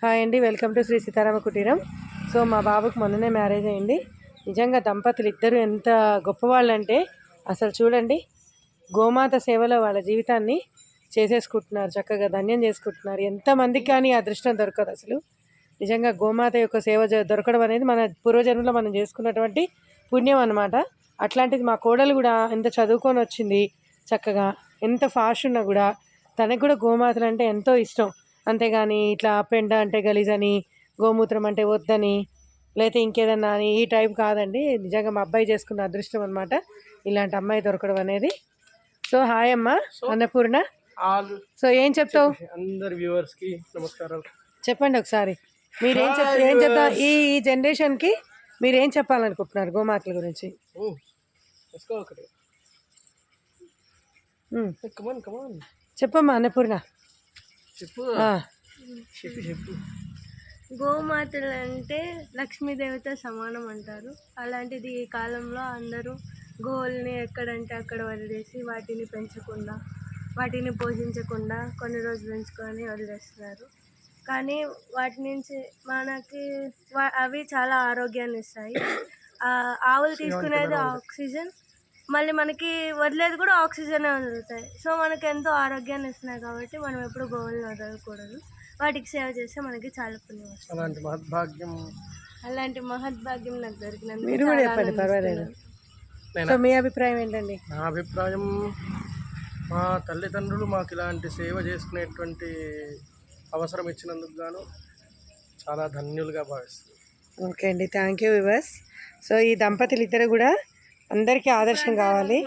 Hi అండి. Welcome to Shri Sitarama కుటీరం. So మా బాబుకి మొన్ననే మ్యారేజ్ అయింది. నిజంగా దంపతులు ఇద్దరు ఎంత గొప్పవాళ్ళంటే అసలు చూడండి గోమాత సేవలో వాళ్ళ జీవితాన్ని చేసేసుకుంటున్నారు చక్కగా ధన్యం చేసుకుంటున్నారు. ఎంతమందికి కానీ అదృష్టం దొరకదు అసలు. నిజంగా గోమాత యొక్క సేవ దొరకడం అనేది మన పూర్వజన్మలో మనం చేసుకున్నటువంటి పుణ్యం అనమాట అట్లాంటిది మా కోడలు కూడా ఎంత చదువుకొని వచ్చింది చక్కగా ఎంత ఫాస్ట్ ఉన్నా కూడా తనకు కూడా గోమాతలు అంటే ఎంతో ఇష్టం. అంతేగాని ఇట్లా పెండ అంటే గలీజ్ అని గోమూత్రం అంటే వద్దని లేకపోతే ఇంకేదన్నా అని ఈ టైప్ కాదండి. నిజంగా మా అబ్బాయి చేసుకున్న అదృష్టం అనమాట ఇలాంటి అమ్మాయి దొరకడం అనేది. సో హాయ్ అమ్మ. అన్నపూర్ణ. సో ఏం చెప్తావు? అందరి వ్యూవర్స్కి నమస్కారం చెప్పండి ఒకసారి. మీరేం చెప్ ఏం చెప్తా ఈ ఈ జనరేషన్కి మీరు ఏం చెప్పాలనుకుంటున్నారు గోమాతల గురించి? చెప్పమ్మా అన్నపూర్ణ. చెప్పు. చెప్పు చెప్పు. గోమాతలు అంటే లక్ష్మీదేవితో సమానం అంటారు. అలాంటిది ఈ కాలంలో అందరూ గోవుల్ని ఎక్కడంటే అక్కడ వదిలేసి వాటిని పెంచకుండా వాటిని పోషించకుండా కొన్ని రోజులు పెంచుకొని వదిలేస్తున్నారు. కానీ వాటి నుంచి మనకి అవి చాలా ఆరోగ్యాన్ని ఇస్తాయి. ఆ ఆవులు తీసుకునేది ఆక్సిజన్ మళ్ళీ మనకి వదిలేది కూడా ఆక్సిజనే వదులుతాయి. సో మనకి ఎంతో ఆరోగ్యాన్ని ఇస్తున్నాయి కాబట్టి మనం ఎప్పుడు గోవులను వదలకూడదు. వాటికి సేవ చేస్తే మనకి చాలా పుణ్యం వస్తుంది. అలాంటి మహద్భాగ్యం. అలాంటి మహద్భాగ్యం నాకు దొరికినందుకు మీరు కూడా చెప్పండి పర్వాలేదు. సో మీ అభిప్రాయం ఏంటండి? నా అభిప్రాయం మా తల్లిదండ్రులు మాకు ఇలాంటి సేవ చేసుకునేటువంటి అవసరం ఇచ్చినందుకు గాను చాలా ధన్యులుగా భావిస్తున్నాను. ఓకే అండి థ్యాంక్ యూ వివర్స్ సో ఈ దంపతులు ఇద్దరు కూడా అందరికీ ఆదర్శం కావాలి.